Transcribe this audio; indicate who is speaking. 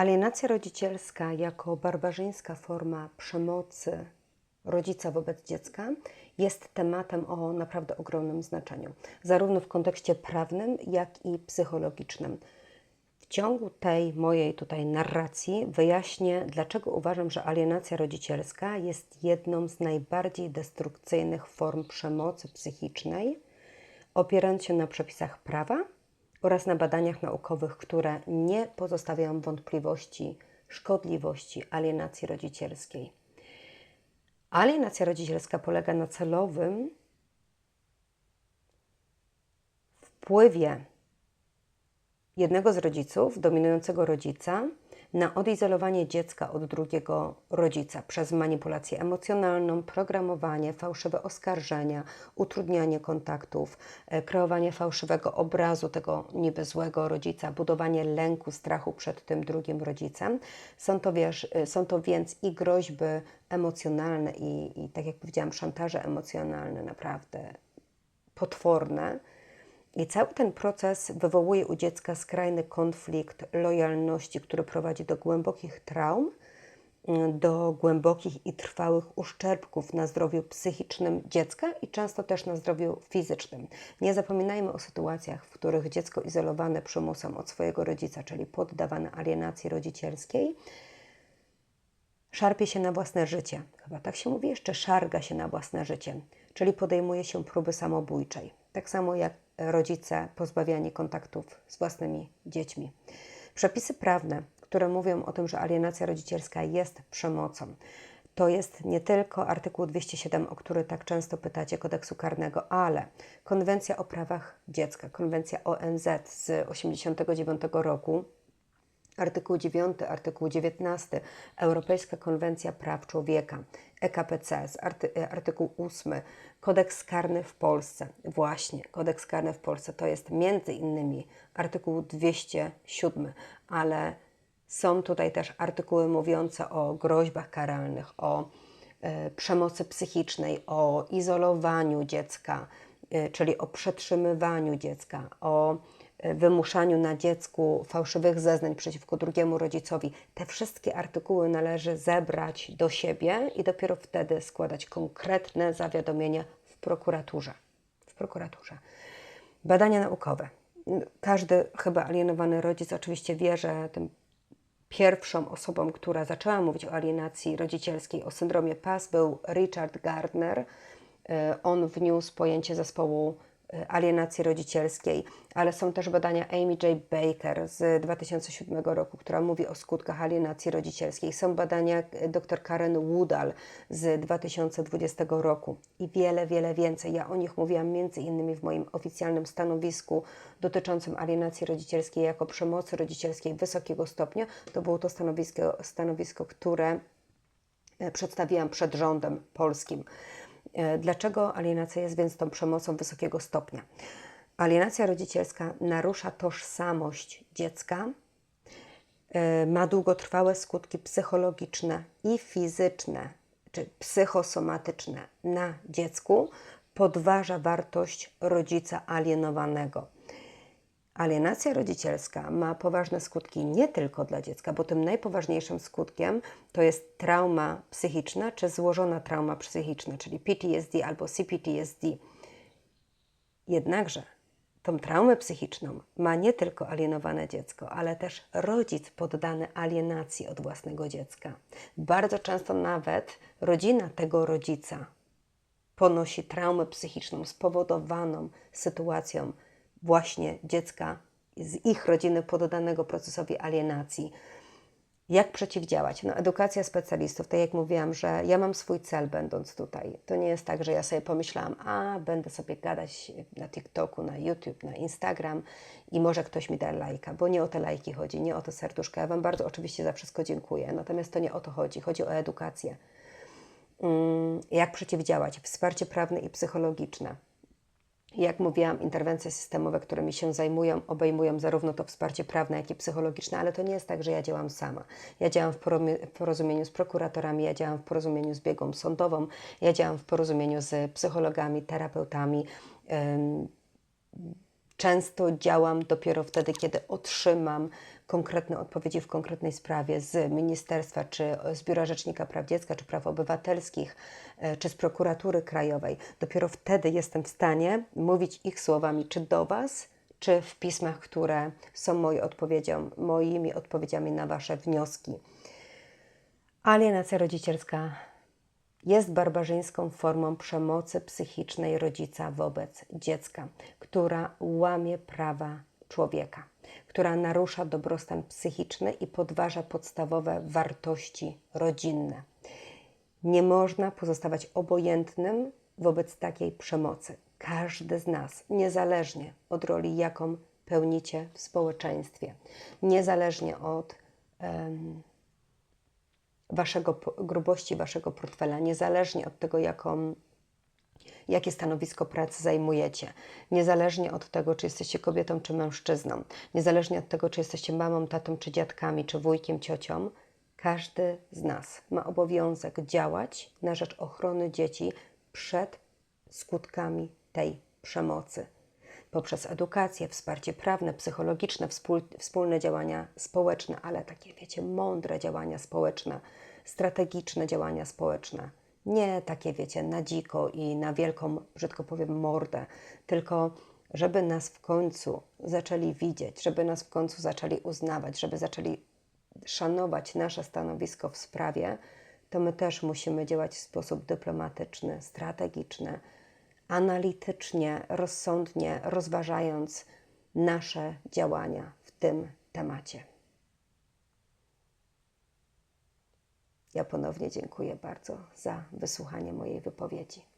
Speaker 1: Alienacja rodzicielska jako barbarzyńska forma przemocy rodzica wobec dziecka jest tematem o naprawdę ogromnym znaczeniu, zarówno w kontekście prawnym, jak i psychologicznym. W ciągu tej mojej tutaj narracji wyjaśnię, dlaczego uważam, że alienacja rodzicielska jest jedną z najbardziej destrukcyjnych form przemocy psychicznej, opierając się na przepisach prawa oraz na badaniach naukowych, które nie pozostawiają wątpliwości szkodliwości alienacji rodzicielskiej. Alienacja rodzicielska polega na celowym wpływie jednego z rodziców, dominującego rodzica, na odizolowanie dziecka od drugiego rodzica przez manipulację emocjonalną, programowanie, fałszywe oskarżenia, utrudnianie kontaktów, e, kreowanie fałszywego obrazu tego niby złego rodzica, budowanie lęku, strachu przed tym drugim rodzicem. Są to, wiesz, e, są to więc i groźby emocjonalne, i, i tak jak powiedziałam, szantaże emocjonalne, naprawdę potworne i cały ten proces wywołuje u dziecka skrajny konflikt lojalności, który prowadzi do głębokich traum, do głębokich i trwałych uszczerbków na zdrowiu psychicznym dziecka i często też na zdrowiu fizycznym. Nie zapominajmy o sytuacjach, w których dziecko izolowane przymusem od swojego rodzica, czyli poddawane alienacji rodzicielskiej, szarpie się na własne życie. Chyba tak się mówi jeszcze, szarga się na własne życie, czyli podejmuje się próby samobójczej. Tak samo jak rodzice pozbawiani kontaktów z własnymi dziećmi. Przepisy prawne, które mówią o tym, że alienacja rodzicielska jest przemocą, to jest nie tylko artykuł 207, o który tak często pytacie kodeksu karnego, ale konwencja o prawach dziecka, konwencja ONZ z 1989 roku, artykuł 9, artykuł 19, Europejska Konwencja Praw Człowieka, EKPC, arty, artykuł 8, kodeks karny w Polsce. Właśnie, kodeks karny w Polsce. To jest między innymi artykuł 207, ale są tutaj też artykuły mówiące o groźbach karalnych, o e, przemocy psychicznej, o izolowaniu dziecka, e, czyli o przetrzymywaniu dziecka, o wymuszaniu na dziecku fałszywych zeznań przeciwko drugiemu rodzicowi. Te wszystkie artykuły należy zebrać do siebie i dopiero wtedy składać konkretne zawiadomienie w prokuraturze. W prokuraturze. Badania naukowe. Każdy chyba alienowany rodzic oczywiście wie, że tym pierwszą osobą, która zaczęła mówić o alienacji rodzicielskiej, o syndromie PAS był Richard Gardner. E, on wniósł pojęcie zespołu alienacji rodzicielskiej, ale są też badania Amy J. Baker z 2007 roku, która mówi o skutkach alienacji rodzicielskiej. Są badania dr Karen Woodall z 2020 roku i wiele, wiele więcej. Ja o nich mówiłam między innymi w moim oficjalnym stanowisku dotyczącym alienacji rodzicielskiej jako przemocy rodzicielskiej wysokiego stopnia. To było to stanowisko, stanowisko które e, przedstawiłam przed rządem polskim. E, dlaczego alienacja jest więc tą przemocą wysokiego stopnia? Alienacja rodzicielska narusza tożsamość dziecka, e, ma długotrwałe skutki psychologiczne i fizyczne, czy psychosomatyczne na dziecku, podważa wartość rodzica alienowanego. Alienacja rodzicielska ma poważne skutki nie tylko dla dziecka, bo tym najpoważniejszym skutkiem to jest trauma psychiczna czy złożona trauma psychiczna, czyli PTSD albo CPTSD. Jednakże tą traumę psychiczną ma nie tylko alienowane dziecko, ale też rodzic poddany alienacji od własnego dziecka. Bardzo często nawet rodzina tego rodzica ponosi traumę psychiczną spowodowaną sytuacją właśnie dziecka z ich rodziny poddanego procesowi alienacji. Jak przeciwdziałać? No, edukacja specjalistów, tak jak mówiłam, że ja mam swój cel będąc tutaj. To nie jest tak, że ja sobie pomyślałam, a będę sobie gadać na TikToku, na YouTube, na Instagram i może ktoś mi da lajka, bo nie o te lajki chodzi, nie o to serduszka. Ja Wam bardzo oczywiście za wszystko dziękuję, natomiast to nie o to chodzi, chodzi o edukację. Mm, jak przeciwdziałać? Wsparcie prawne i psychologiczne jak mówiłam, interwencje systemowe, którymi się zajmują, obejmują zarówno to wsparcie prawne, jak i psychologiczne, ale to nie jest tak, że ja działam sama. Ja działam w porozumieniu z prokuratorami, ja działam w porozumieniu z biegą sądową, ja działam w porozumieniu z psychologami, terapeutami. Często działam dopiero wtedy, kiedy otrzymam konkretne odpowiedzi w konkretnej sprawie z ministerstwa, czy z Biura Rzecznika Praw Dziecka, czy Praw Obywatelskich, e, czy z prokuratury krajowej, dopiero wtedy jestem w stanie mówić ich słowami, czy do Was, czy w pismach, które są odpowiedzią, moimi odpowiedziami na Wasze wnioski. Alienacja rodzicielska jest barbarzyńską formą przemocy psychicznej rodzica wobec dziecka, która łamie prawa człowieka, która narusza dobrostan psychiczny i podważa podstawowe wartości rodzinne. Nie można pozostawać obojętnym wobec takiej przemocy. Każdy z nas, niezależnie od roli, jaką pełnicie w społeczeństwie, niezależnie od em, waszego grubości waszego portfela, niezależnie od tego, jaką, jakie stanowisko pracy zajmujecie, niezależnie od tego, czy jesteście kobietą, czy mężczyzną, niezależnie od tego, czy jesteście mamą, tatą, czy dziadkami, czy wujkiem, ciocią, każdy z nas ma obowiązek działać na rzecz ochrony dzieci przed skutkami tej przemocy poprzez edukację, wsparcie prawne, psychologiczne, wspól, wspólne działania społeczne, ale takie, wiecie, mądre działania społeczne, strategiczne działania społeczne. Nie takie, wiecie, na dziko i na wielką, brzydko powiem, mordę, tylko żeby nas w końcu zaczęli widzieć, żeby nas w końcu zaczęli uznawać, żeby zaczęli szanować nasze stanowisko w sprawie, to my też musimy działać w sposób dyplomatyczny, strategiczny, analitycznie, rozsądnie rozważając nasze działania w tym temacie. Ja ponownie dziękuję bardzo za wysłuchanie mojej wypowiedzi.